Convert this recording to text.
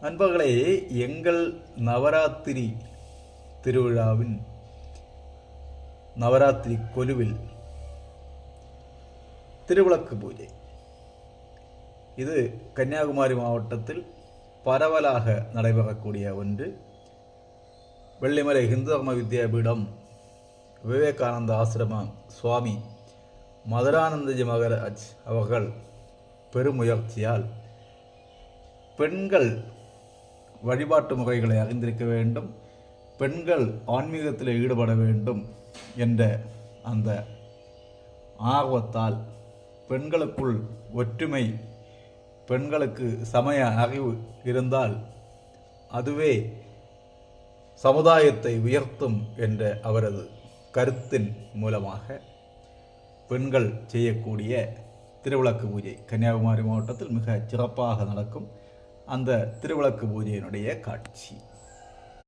நண்பர்களே எங்கள் நவராத்திரி திருவிழாவின் நவராத்திரி கொலுவில் திருவிளக்கு பூஜை. இது கன்னியாகுமரி மாவட்டத்தில் பரவலாக நடைபெறக்கூடிய ஒன்று. வெள்ளிமலை இந்து தர்ம வித்யாபீடம் விவேகானந்த ஆசிரம சுவாமி மதுரானந்தஜி மகராஜ் அவர்கள் பெருமுயற்சியால் பெண்கள் வழிபாட்டு முறைகளை அறிந்திருக்க வேண்டும். பெண்கள் ஆன்மீகத்தில் ஈடுபட வேண்டும் என்ற அந்த ஆர்வத்தால் பெண்களுக்குள் ஒற்றுமை பெண்களுக்கு சமய அறிவு இருந்தால் அதுவே சமுதாயத்தை உயர்த்தும் என்ற அவரது கருத்தின் மூலமாக பெண்கள் செய்யக்கூடிய திருவிளக்கு பூஜை கன்னியாகுமரி மாவட்டத்தில் மிக சிறப்பாக நடக்கும். அந்த திருவிளக்கு பூஜையினுடைய காட்சி.